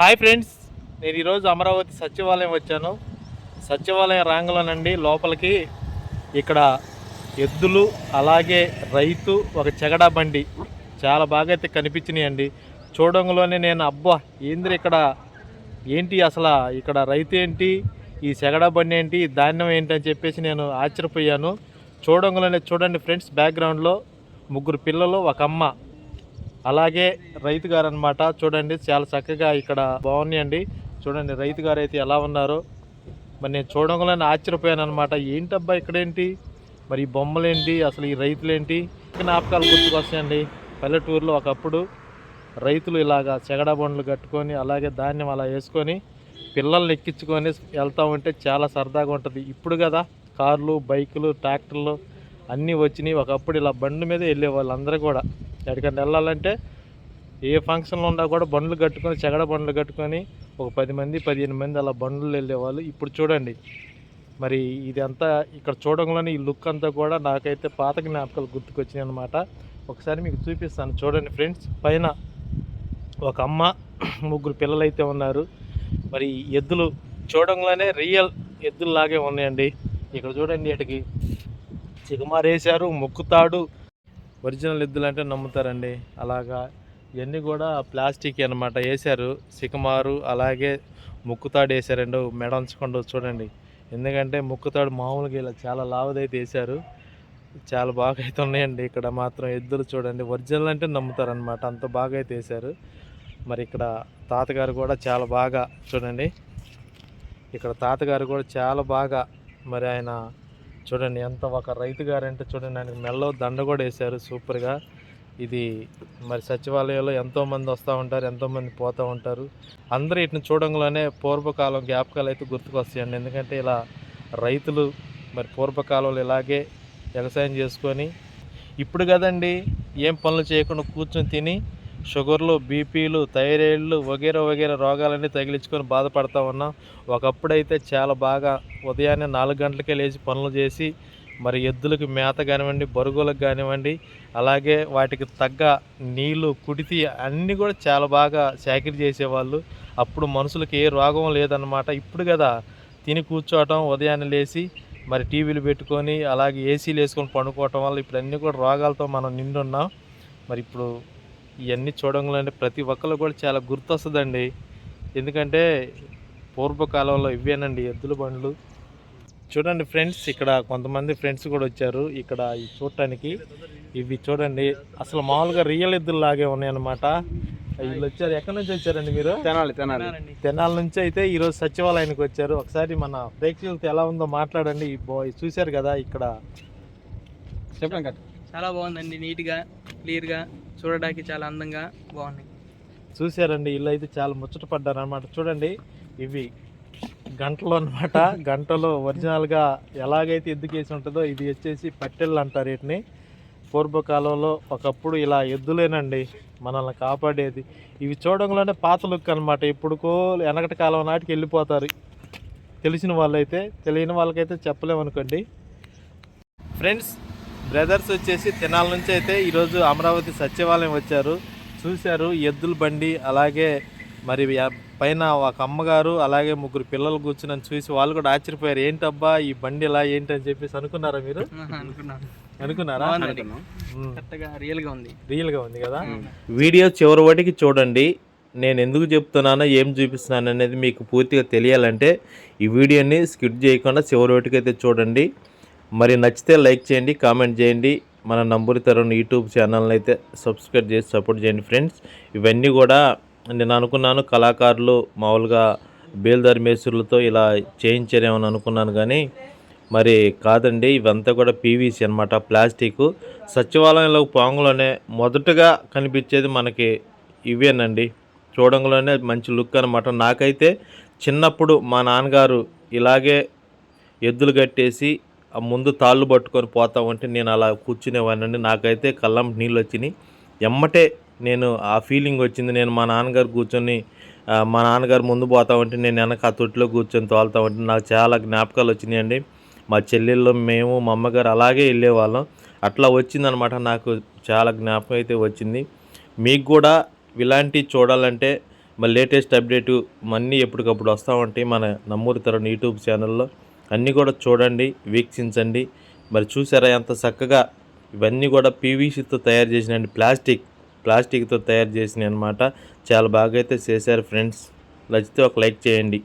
Hi friends నేను ఈరోజు అమరావతి సచివాలయం వచ్చాను. సచివాలయం రాంగలోనండి లోపలికి ఇక్కడ ఎద్దులు అలాగే రైతు ఒక చెగడా బండి చాలా బాగా అయితే కనిపించినాయండి. చూడంలోనే నేను అబ్బా ఏంది ఇక్కడ? ఏంటి అసలు ఇక్కడ రైతు ఏంటి? ఈ చెగడా బండి ఏంటి? ధాన్యం ఏంటి అని చెప్పేసి నేను ఆశ్చర్యపోయాను. చూడంలోనే చూడండి ఫ్రెండ్స్ బ్యాక్గ్రౌండ్లో ముగ్గురు పిల్లలు ఒక అమ్మ. అలాగే రైతు గారు అనమాట చూడండి చాలా చక్కగా ఇక్కడ బాగున్నాయండి. చూడండి రైతు గారు అయితే ఎలా ఉన్నారో. మరి నేను చూడంగానే ఆశ్చర్యపోయాను అనమాట ఏంటబ్బా ఇక్కడేంటి? మరి ఈ బొమ్మలేంటి? అసలు ఈ రైతులేంటి? జ్ఞాపకాలు గుర్తుకొస్తాయండి. పల్లెటూరులో ఒకప్పుడు రైతులు ఇలాగా చెగడ బండ్లు కట్టుకొని అలాగే ధాన్యం అలా వేసుకొని పిల్లల్ని ఎక్కించుకొని వెళ్తూ ఉంటే చాలా సరదాగా ఉంటుంది. ఇప్పుడు కదా కార్లు బైకులు ట్రాక్టర్లు అన్నీ వచ్చినాయి. ఒకప్పుడు ఇలా బండి మీద వెళ్ళే వాళ్ళందరూ కూడా. ఎక్కడికైనా వెళ్ళాలంటే ఏ ఫంక్షన్లో ఉన్నా కూడా బండ్లు కట్టుకొని చెగడ బండ్లు కట్టుకొని ఒక పది మంది పదిహేను మంది అలా బండ్లు వెళ్ళేవాళ్ళు. ఇప్పుడు చూడండి మరి ఇది అంతా ఇక్కడ చూడంలోనే ఈ లుక్ అంతా కూడా నాకైతే పాత జ్ఞాపకాలు గుర్తుకొచ్చినాయి అనమాట ఒకసారి మీకు చూపిస్తాను. చూడండి ఫ్రెండ్స్ పైన ఒక అమ్మ ముగ్గురు పిల్లలైతే ఉన్నారు. మరి ఈ ఎద్దులు చూడంలోనే రియల్ ఎద్దుల్లాగే ఉన్నాయండి. ఇక్కడ చూడండి ఇటుకి చిగుమారేశారు మొక్కుతాడు. ఒరిజినల్ ఎద్దులు అంటే నమ్ముతారండి. అలాగా ఇవన్నీ కూడా ప్లాస్టిక్ అనమాట వేశారు సికమారు అలాగే ముక్కుతాడు వేసారండి మెడ ఉంచకుండా చూడండి. ఎందుకంటే ముక్కుతాడు మామూలుగా ఇలా చాలా లావుదైతే వేశారు చాలా బాగా అయితే ఉన్నాయండి. ఇక్కడ మాత్రం ఎద్దులు చూడండి. ఒరిజినల్ అంటే నమ్ముతారనమాట అంత బాగా అయితే వేశారు మరి ఇక్కడ తాతగారు కూడా చాలా బాగా చూడండి. ఇక్కడ తాతగారు కూడా చాలా బాగా మరి ఆయన చూడండి ఎంత ఒక రైతు గారంటే చూడండి ఆయనకు మెల్లో దండ కూడా వేశారు సూపర్గా. ఇది మరి సచివాలయంలో ఎంతోమంది వస్తూ ఉంటారు ఎంతోమంది పోతూ ఉంటారు. అందరూ వీటిని చూడంలోనే పూర్వకాలం జ్ఞాపకాలు అయితే గుర్తుకొస్తాయండి. ఎందుకంటే ఇలా రైతులు మరి పూర్వకాలంలో ఇలాగే వ్యవసాయం చేసుకొని ఇప్పుడు కదండి ఏం పనులు చేయకుండా కూర్చొని తిని షుగర్లు బీపీలు థైరాయిడ్లు వగేరా వగేరా రోగాలన్నీ తగిలించుకొని బాధపడతా ఉన్నాం. ఒకప్పుడైతే చాలా బాగా ఉదయాన్నే నాలుగు గంటలకే లేచి పనులు చేసి మరి ఎద్దులకు మేత కానివ్వండి బరుగులకు కానివ్వండి అలాగే వాటికి తగ్గ నీళ్ళు కుడితి అన్నీ కూడా చాలా బాగా సేకరి చేసేవాళ్ళు. అప్పుడు మనుషులకి ఏ రోగం లేదన్నమాట. ఇప్పుడు కదా తిని కూర్చోవటం ఉదయాన్నే లేచి మరి టీవీలు పెట్టుకొని అలాగే ఏసీలు వేసుకొని పండుకోవటం వల్ల ఇప్పుడు అన్నీ కూడా రోగాలతో మనం నిండున్నాం. మరి ఇప్పుడు ఇవన్నీ చూడంలోనే ప్రతి ఒక్కరు కూడా చాలా గుర్తొస్తుందండి. ఎందుకంటే పూర్వకాలంలో ఇవేనండి ఎద్దుల బండ్లు. చూడండి ఫ్రెండ్స్ ఇక్కడ కొంతమంది ఫ్రెండ్స్ కూడా వచ్చారు ఇక్కడ ఈ చూడటానికి. ఇవి చూడండి అసలు మామూలుగా రియల్ ఎద్దులు లాగే ఉన్నాయన్నమాట. వీళ్ళు వచ్చారు. ఎక్కడి నుంచి వచ్చారండి మీరు? తినాలి తినాలి. తెనాల నుంచి అయితే ఈరోజు సచివాలయానికి వచ్చారు. ఒకసారి మన ప్రేక్షకులతో ఎలా ఉందో మాట్లాడండి. ఈ బో- చూశారు కదా ఇక్కడ. చెప్పండి చాలా బాగుందండి నీట్గా క్లియర్గా. చూడడానికి చాలా అందంగా బాగున్నాయి. చూశారండి ఇల్లు అయితే చాలా ముచ్చట పడ్డారు అనమాట చూడండి ఇవి గంటలు అనమాట గంటలు ఒరిజినల్గా ఎలాగైతే ఎద్దుకేసి ఉంటుందో ఇది వచ్చేసి పట్టెళ్ళు అంటారు వీటిని. పూర్వకాలంలో ఒకప్పుడు ఇలా ఎద్దులేనండి మనల్ని కాపాడేది. ఇవి చూడంలోనే పాత లుక్ అనమాట ఇప్పుడుకో వెనకటి కాలం నాటికి వెళ్ళిపోతారు. తెలిసిన వాళ్ళైతే తెలియని వాళ్ళకైతే చెప్పలేమనుకోండి. ఫ్రెండ్స్ బ్రదర్స్ వచ్చేసి తెనాల నుంచి అయితే ఈరోజు అమరావతి సచివాలయం వచ్చారు. చూశారు ఎద్దుల బండి అలాగే మరి పైన ఒక అమ్మగారు అలాగే ముగ్గురు పిల్లలు కూర్చుని చూసి వాళ్ళు కూడా ఆశ్చర్యపోయారు. ఏంటబ్బా ఈ బండి ఇలా ఏంటి అని చెప్పేసి అనుకున్నారా మీరు? అనుకున్నారా. కరెక్ట్గా రియల్గా ఉంది. రియల్గా ఉంది కదా? వీడియో చివరి వాటికి చూడండి. నేను ఎందుకు చెప్తున్నానో ఏం చూపిస్తున్నాను అనేది మీకు పూర్తిగా తెలియాలంటే ఈ వీడియోని స్కిప్ చేయకుండా చివరి వాటికి అయితే చూడండి. మరి నచ్చితే లైక్ చేయండి కామెంట్ చేయండి. మన నంబూరి తరుణ్ యూట్యూబ్ ఛానల్ని అయితే సబ్స్క్రైబ్ చేసి సపోర్ట్ చేయండి ఫ్రెండ్స్. ఇవన్నీ కూడా నేను అనుకున్నాను కళాకారులు మామూలుగా బేల్దారి మేస్త్రులతో ఇలా చేయించారేమని అనుకున్నాను కానీ మరి కాదండి ఇవంతా కూడా పీవీసీ అనమాట ప్లాస్టిక్. సచివాలయంలో పాంగులోనే మొదటగా కనిపించేది మనకి ఇవేనండి. చూడంలోనే మంచి లుక్ అనమాట నాకైతే చిన్నప్పుడు మా నాన్నగారు ఇలాగే ఎద్దులు కట్టేసి ముందు తాళ్ళు పట్టుకొని పోతా ఉంటే నేను అలా కూర్చునేవాడినండి. నాకైతే కళ్ళం నీళ్ళు వచ్చినాయి ఎమ్మటే నేను ఆ ఫీలింగ్ వచ్చింది. నేను మా నాన్నగారు కూర్చొని మా నాన్నగారు ముందు పోతా ఉంటే నేను వెనక ఆ తొట్టిలో కూర్చొని తోలుతా ఉంటే నాకు చాలా జ్ఞాపకాలు వచ్చినాయండి. మా చెల్లెళ్ళు మేము మా అమ్మగారు అలాగే వెళ్ళేవాళ్ళం. అట్లా వచ్చిందనమాట. నాకు చాలా జ్ఞాపకం అయితే వచ్చింది. మీకు కూడా ఇలాంటివి చూడాలంటే మరి లేటెస్ట్ అప్డేటు అన్నీ ఎప్పటికప్పుడు వస్తూ ఉంటాయి. మన నమ్మూరి తరుణ్ యూట్యూబ్ ఛానల్లో. అన్నీ కూడా చూడండి వీక్షించండి. మరి చూసారా ఎంత చక్కగా ఇవన్నీ కూడా పీవీసీతో తయారు చేసిన ప్లాస్టిక్ ప్లాస్టిక్తో తయారు చేసినాయి అనమాట చాలా బాగా అయితే చేశారు ఫ్రెండ్స్. నచ్చితే ఒక లైక్ చేయండి.